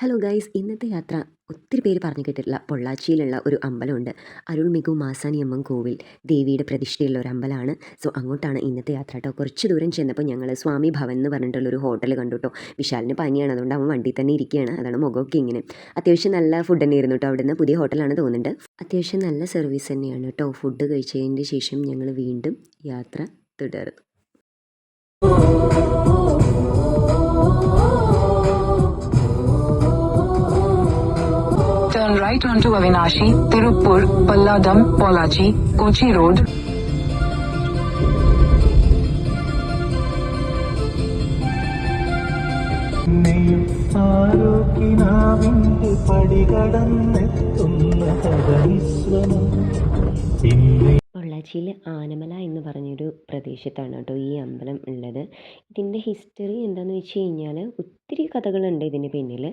Hello guys ഇന്നത്തെ യാത്ര ഒത്തിരി പേര് പറഞ്ഞു കേട്ടിട്ടുള്ള പൊള്ളാച്ചിയിലുള്ള ഒരു അമ്പലമുണ്ട്. അരുൾമികു മാസാനിയമ്മൻ കോവിൽ ദേവിയുടെ പ്രതിഷ്ഠയുള്ള ഒരു അമ്പലമാണ്. സോ അങ്ങോട്ടാണ് ഇന്നത്തെ യാത്ര കേട്ടോ. കുറച്ച് ദൂരം ചെന്നപ്പോൾ ഞങ്ങൾ സ്വാമി ഭവൻ എന്ന് പറഞ്ഞിട്ടുള്ള ഒരു ഹോട്ടൽ കണ്ടു കേട്ടോ. വിശാലിന് പനിയാണ്. അതുകൊണ്ട് അവൻ വണ്ടി തന്നെ ഇരിക്കുകയാണ്. അതാണ് മുഖമൊക്കെ ഇങ്ങനെ. അത്യാവശ്യം നല്ല ഫുഡ് തന്നെ ആയിരുന്നു കേട്ടോ അവിടുന്ന്. പുതിയ ഹോട്ടലാണ് തോന്നുന്നുണ്ട്. അത്യാവശ്യം നല്ല സർവീസ് തന്നെയാണ് കേട്ടോ. ഫുഡ് കഴിച്ചതിന് ശേഷം ഞങ്ങൾ വീണ്ടും യാത്ര തുടർന്നു right onto Avinashi, Tirupur, Palladam, Pollachi, Kochi Road. നെയ്യും ആരോഗ്യനാവിൻ്റെ പടികടന്നെത്തുന്ന പൊള്ളാച്ചിയിൽ ആനമല എന്ന് പറഞ്ഞൊരു പ്രദേശത്താണ് കേട്ടോ ഈ അമ്പലം ഉള്ളത്. ഇതിന്റെ ഹിസ്റ്ററി എന്താണെന്ന് വെച്ച് കഴിഞ്ഞാൽ ഒത്തിരി കഥകളുണ്ട് ഇതിന് പിന്നിൽ.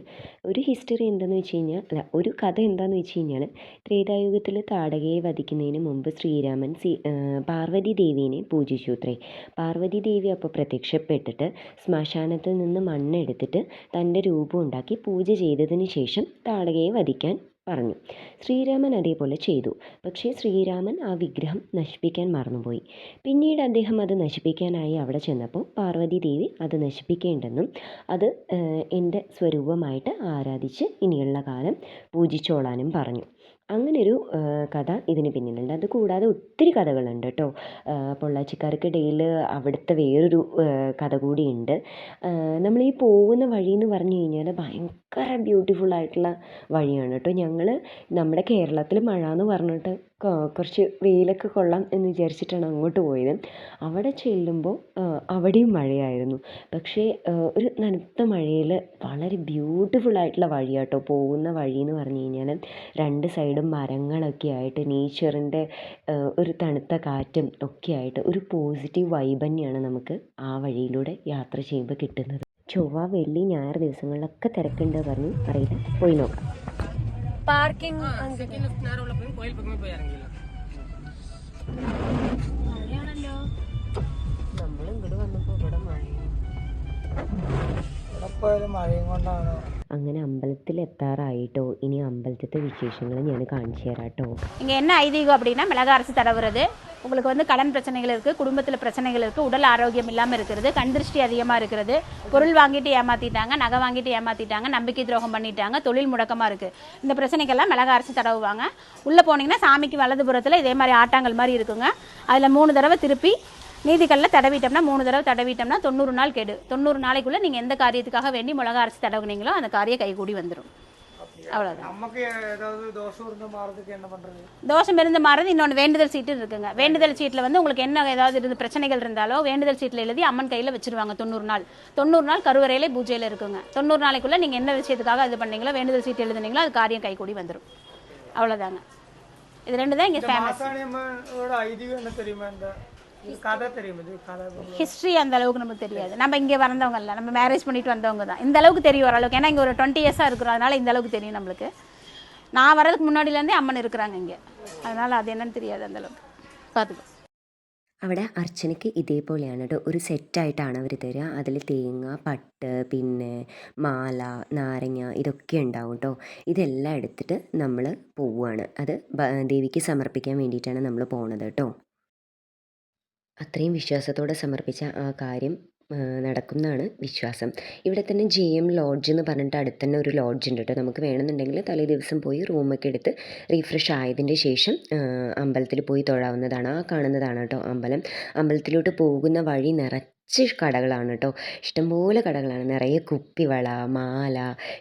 ഒരു ഹിസ്റ്ററി എന്താണെന്ന് വെച്ച് കഴിഞ്ഞാൽ അല്ല ഒരു കഥ എന്താണെന്ന് വെച്ച് കഴിഞ്ഞാൽ ത്രേതായുഗത്തിൽ താടകയെ വധിക്കുന്നതിന് മുമ്പ് ശ്രീരാമൻ പാർവതി ദേവീനെ പൂജിച്ചു അത്രേ പാർവതി ദേവി അപ്പോൾ പ്രത്യക്ഷപ്പെട്ടിട്ട് ശ്മശാനത്തിൽ നിന്ന് മണ്ണെടുത്തിട്ട് തന്റെ രൂപം ഉണ്ടാക്കി പൂജ ചെയ്തതിന് ശേഷം താടകയെ വധിക്കാൻ പറഞ്ഞു. ശ്രീരാമൻ അതേപോലെ ചെയ്തു. പക്ഷേ ശ്രീരാമൻ ആ വിഗ്രഹം നശിപ്പിക്കാൻ മറന്നുപോയി. പിന്നീട് അദ്ദേഹം അത് നശിപ്പിക്കാനായി അവിടെ ചെന്നപ്പോൾ പാർവതി ദേവി അത് നശിപ്പിക്കേണ്ടെന്നും അത് എന്റെ സ്വരൂപമായിട്ട് ആരാധിച്ച് ഇനിയുള്ള കാലം പൂജിച്ചോളാനും പറഞ്ഞു. അങ്ങനൊരു കഥ ഇതിന് പിന്നിലുണ്ട്. അത് കൂടാതെ ഒത്തിരി കഥകളുണ്ട് കേട്ടോ. പൊള്ളാച്ചിക്കാർക്കിടയിൽ അവിടുത്തെ വേറൊരു കഥ കൂടിയുണ്ട്. നമ്മൾ ഈ പോകുന്ന വഴി എന്ന് പറഞ്ഞു കഴിഞ്ഞാൽ ഭയങ്കര ബ്യൂട്ടിഫുൾ ആയിട്ടുള്ള വഴിയാണ് കേട്ടോ. ഞങ്ങൾ നമ്മുടെ കേരളത്തിൽ മഴ എന്ന് പറഞ്ഞിട്ട് കുറച്ച് വെയിലൊക്കെ കൊള്ളാം എന്ന് വിചാരിച്ചിട്ടാണ് അങ്ങോട്ട് പോയത്. അവിടെ ചെല്ലുമ്പോൾ അവിടെയും മഴയായിരുന്നു. പക്ഷേ ഒരു നനുത്ത മഴയിൽ വളരെ ബ്യൂട്ടിഫുൾ ആയിട്ടുള്ള വഴിയാട്ടോ പോകുന്ന വഴി എന്ന് പറഞ്ഞു കഴിഞ്ഞാൽ രണ്ട് സൈഡും മരങ്ങളൊക്കെ ആയിട്ട് നേച്ചറിന്റെ ഒരു തണുത്ത കാറ്റും ഒക്കെ ആയിട്ട് ഒരു പോസിറ്റീവ് വൈബ് തന്നെയാണ് നമുക്ക് ആ വഴിയിലൂടെ യാത്ര ചെയ്യുമ്പോൾ കിട്ടുന്നത്. ചൊവ്വ വെള്ളി ഞായർ ദിവസങ്ങളിലൊക്കെ തിരക്കുണ്ട് പറഞ്ഞു അറിയില്ല. പോയി നോക്കാം. പാർക്കിംഗ് നമ്മൾ ഇങ്ങോട്ട് വന്നപ്പോൾ ഇവിടെ മഴ ഇവിടെ പോയാലും മഴയും കൊണ്ടാണ് അങ്ങനെ അമ്പലത്തിൽ എത്താറായിട്ടോ ഇനി അമ്പലത്തിലത്തെ വിശേഷങ്ങൾ ഞാൻ കാണിച്ചു തരാം കേട്ടോ இங்கே என்ன ஐதீகம் அப்படின்னா மிளகா அரைச்சி தடவுறது உங்களுக்கு வந்து கடன் பிரச்சனைகள் இருக்குது குடும்பத்தில் பிரச்சனைகள் இருக்குது உடல் ஆரோக்கியம் இல்லாமல் இருக்கிறது கண் திருஷ்டி அதிகமாக இருக்கிறது. பொருள் வாங்கிட்டு ஏமாற்றிட்டாங்க நகை வாங்கிட்டு ஏமாற்றிட்டாங்க நம்பிக்கை துரோகம் பண்ணிட்டாங்க தொழில் முடக்கமாக இருக்குது இந்த பிரச்சனைக்கெல்லாம் மிளகா அரைச்சி தடவுவாங்க. உள்ளே போனீங்கன்னா சாமிக்கு வலதுபுறத்தில் இதே மாதிரி ஆட்டாங்கல் மாதிரி இருக்குங்க. அதில் மூணு தடவை திருப்பி நீதிக்கல்ல தடவிட்டோம்னா மூணு தடவை தடவிட்டோம்னா தொண்ணூறு நாள் கெடு. தொண்ணூறு நாளைக்குள்ளே நீங்கள் எந்த காரியத்துக்காக வேண்டி மிளகா அரைச்சி தடவுனீங்களோ அந்த காரியம் கைகூடி வந்துடும் தோஷம் இருந்து மாறது இன்னொன்று வேண்டுதல் சீட்டு இருக்குங்க. வேண்டுதல் சீட்டில் வந்து உங்களுக்கு என்ன ஏதாவது இருந்து பிரச்சனைகள் இருந்தாலோ வேண்டுதல் சீட்டில் எழுதி அம்மன் கையில் வச்சிருவாங்க தொண்ணூறு நாள். தொண்ணூறு நாள் கருவறையிலே பூஜையில் இருக்குங்க. தொண்ணூறு நாளைக்குள்ளே நீங்கள் என்ன விஷயத்துக்காக இது பண்ணீங்களோ வேண்டுதல் சீட்டு எழுதுனீங்களோ அது காரியம் கைகூடி வந்துடும் அவ்வளோதாங்க இது ரெண்டு தான் இங்கே ஃபேமஸ் மாசாணியம்மனோட ஐதீகம் என்ன தெரியுமா இந்த இது கதை தெரியும் இது கதை ஹிஸ்ட்ரி அந்த அளவுக்கு நமக்கு தெரியாது நம்ம இங்கே வந்தவங்க இல்லை நம்ம மேரேஜ் பண்ணிட்டு வந்தவங்க தான் இந்த அளவுக்கு தெரியும் ஓரளவுக்கு ஏன்னா இங்கே ஒரு டுவெண்ட்டி இயர்ஸாக இருக்கிறோம் அதனால இந்த அளவுக்கு தெரியும் நம்மளுக்கு நான் வரதுக்கு முன்னாடியிலேருந்தே அம்மன் இருக்கிறாங்க இங்கே அதனால் அது என்னன்னு தெரியாது அந்த அளவுக்கு பார்த்துக்கோ അവിടെ അർച്ചനയ്ക്ക് ഇതേപോലെയാണ് കേട്ടോ ഒരു സെറ്റായിട്ടാണ് അവർ തരിക അതിൽ തേങ്ങ പട്ട് പിന്നെ മാല നാരങ്ങ ഇതൊക്കെ ഉണ്ടാവും കേട്ടോ ഇതെല്ലാം എടുത്തിട്ട് നമ്മൾ പോവുകയാണ് അത് ബ- ദേവിക്ക് സമർപ്പിക്കാൻ വേണ്ടിയിട്ടാണ് നമ്മൾ പോണത് കേട്ടോ അത്രയും വിശ്വാസത്തോടെ സമർപ്പിച്ച ആ കാര്യം നടക്കുന്നതാണ് വിശ്വാസം. ഇവിടെ തന്നെ ജെ എം ലോഡ്ജ് എന്ന് പറഞ്ഞിട്ട് അടുത്ത് തന്നെ ഒരു ലോഡ്ജ് ഉണ്ട് കേട്ടോ. നമുക്ക് വേണമെന്നുണ്ടെങ്കിൽ തലേ ദിവസം പോയി റൂമൊക്കെ എടുത്ത് റീഫ്രഷ് ആയതിന്റെ ശേഷം അമ്പലത്തിൽ പോയി തൊഴാവുന്നതാണ്. ആ കാണുന്നതാണ് കേട്ടോ അമ്പലം. അമ്പലത്തിലോട്ട് പോകുന്ന വഴി നിറച്ച് കടകളാണ് കേട്ടോ ഇഷ്ടംപോലെ കടകളാണ്. നിറയെ കുപ്പിവള മാല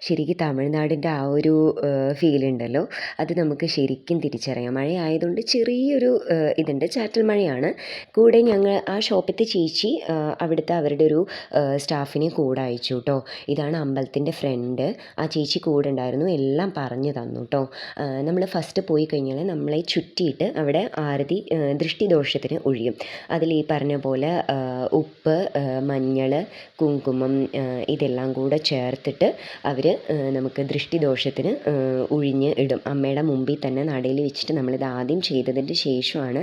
ശരിക്കും തമിഴ്നാടിന്റെ ആ ഒരു ഫീൽ ഉണ്ടല്ലോ അത് നമുക്ക് ശരിക്കും തിരിച്ചറിയാം. മഴ ആയതുകൊണ്ട് ചെറിയൊരു ഇതുണ്ട്. ചാറ്റൽ മഴയാണ്. കൂടെ ഞങ്ങൾ ആ ഷോപ്പത്തെ ചേച്ചി അവിടുത്തെ അവരുടെ ഒരു സ്റ്റാഫിനെ കൂടെ അയച്ചു കേട്ടോ ഇതാണ് അമ്പലത്തിന്റെ ഫ്രണ്ട് ആ ചേച്ചി കൂടെ ഉണ്ടായിരുന്നു. എല്ലാം പറഞ്ഞു തന്നു കേട്ടോ നമ്മൾ ഫസ്റ്റ് പോയി കഴിഞ്ഞാൽ നമ്മളെ ചുറ്റിയിട്ട് അവിടെ ആരതി ദൃഷ്ടിദോഷത്തിന് ഒഴിയും. അതിൽ ഈ പറഞ്ഞ പോലെ ഉപ്പ് മഞ്ഞൾ കുങ്കുമം ഇതെല്ലാം കൂടെ ചേർത്തിട്ട് അവർ നമുക്ക് ദൃഷ്ടിദോഷത്തിന് ഉഴിഞ്ഞ് ഇടും. അമ്മയുടെ മുമ്പിൽ തന്നെ നടയിൽ വെച്ചിട്ട് നമ്മളിത് ആദ്യം ചെയ്തതിന്റെ ശേഷമാണ്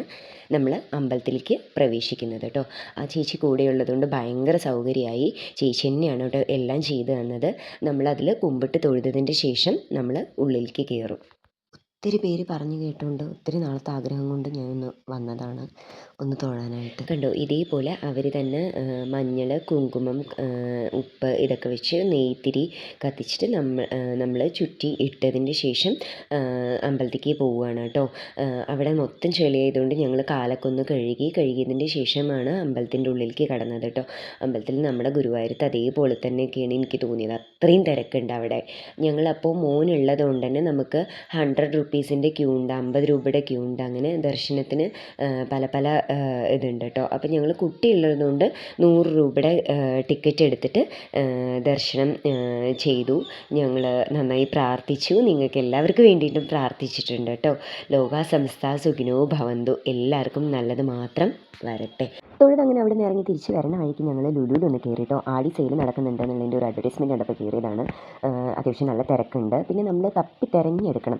നമ്മൾ അമ്പലത്തിലേക്ക് പ്രവേശിക്കുന്നത് കേട്ടോ. ആ ചേച്ചി കൂടെ ഉള്ളതുകൊണ്ട് ഭയങ്കര സൗകര്യമായി ചേച്ചി തന്നെയാണ് കേട്ടോ എല്ലാം ചെയ്തു തന്നത്. നമ്മളതിൽ കുമ്പിട്ട് തൊഴുതതിന്റെ ശേഷം നമ്മൾ ഉള്ളിലേക്ക് കയറും. ഒത്തിരി പേര് പറഞ്ഞു കേട്ടുകൊണ്ട് ഒത്തിരി നാളത്തെ ആഗ്രഹം കൊണ്ട് ഞാൻ ഒന്ന് വന്നതാണ് ഒന്ന് തൊഴാനായിട്ട്. കണ്ടോ ഇതേപോലെ അവർ തന്നെ മഞ്ഞൾ കുങ്കുമം ഉപ്പ് ഇതൊക്കെ വെച്ച് നെയ്ത്തിരി കത്തിച്ചിട്ട് നമ്മൾ നമ്മൾ ചുറ്റി ഇട്ടതിന്റെ ശേഷം അമ്പലത്തിലേക്ക് പോവുകയാണ് കേട്ടോ. അവിടെ മൊത്തം ചെളിയായതുകൊണ്ട് ഞങ്ങൾ കാലക്കൊന്ന് കഴുകി കഴുകിയതിന്റെ ശേഷമാണ് അമ്പലത്തിന്റെ ഉള്ളിലേക്ക് കടന്നത് കേട്ടോ. അമ്പലത്തിൽ നമ്മുടെ ഗുരുവായൂരത്ത് അതേപോലെ തന്നെയൊക്കെയാണ് എനിക്ക് തോന്നിയത്. അത്രയും തിരക്കുണ്ട് അവിടെ. ഞങ്ങളപ്പോൾ മോനുള്ളത് കൊണ്ട് തന്നെ നമുക്ക് ഹൺഡ്രഡ് റുപ്പീസിന്റെ ക്യൂ ഉണ്ട് അമ്പത് രൂപയുടെ ക്യൂ ഉണ്ട് അങ്ങനെ ദർശനത്തിന് പല പല ഇതുണ്ട് കേട്ടോ അപ്പം ഞങ്ങൾ കുട്ടിയുള്ളതുകൊണ്ട് നൂറ് രൂപയുടെ ടിക്കറ്റ് എടുത്തിട്ട് ദർശനം ചെയ്തു. ഞങ്ങൾ നന്നായി പ്രാർത്ഥിച്ചു. നിങ്ങൾക്ക് എല്ലാവർക്കും വേണ്ടിയിട്ടും പ്രാർത്ഥിച്ചിട്ടുണ്ട് കേട്ടോ ലോക സംസ്ഥ സുഖിനോ ഭവന്തു. എല്ലാവർക്കും നല്ലത് മാത്രം വരട്ടെ. തൊഴുതങ്ങനെ അവിടെ നിന്ന് ഇറങ്ങി തിരിച്ച് വരണ വഴിക്ക് ഞങ്ങൾ ലുലുവിൽ ഒന്ന് കയറിയിട്ടോ ആടി സെയിൽ നടക്കുന്നുണ്ട് എന്നുള്ളതിന്റെ ഒരു അഡ്വർടൈസ്മെന്റ് കണ്ടപ്പോൾ കയറിയതാണ്. അത്യാവശ്യം നല്ല തിരക്കുണ്ട്. പിന്നെ നമ്മൾ തപ്പി തിരഞ്ഞെടുക്കണം.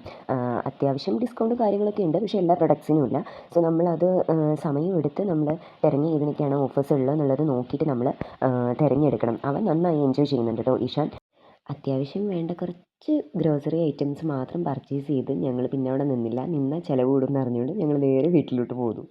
അത്യാവശ്യം ഡിസ്കൗണ്ട് കാര്യങ്ങളൊക്കെ ഉണ്ട്. പക്ഷേ എല്ലാ പ്രൊഡക്ട്സിനും ഇല്ല. സോ നമ്മളത് സമയമെടുത്ത് നമ്മൾ തിരഞ്ഞ് ഏതിനൊക്കെയാണ് ഓഫേഴ്സ് ഉള്ളത് എന്നുള്ളത് നോക്കിയിട്ട് നമ്മൾ തിരഞ്ഞെടുക്കണം. അവൻ നന്നായി എൻജോയ് ചെയ്യുന്നുണ്ട് കേട്ടോ ഇഷാൻ അത്യാവശ്യം വേണ്ട കുറച്ച് ഗ്രോസറി ഐറ്റംസ് മാത്രം പർച്ചേസ് ചെയ്ത് ഞങ്ങൾ പിന്നെ അവിടെ നിന്നില്ല. നിന്നാൽ ചിലവ് കൂടുമെന്ന് അറിഞ്ഞുകൊണ്ട് ഞങ്ങൾ നേരെ വീട്ടിലോട്ട് പോന്നു.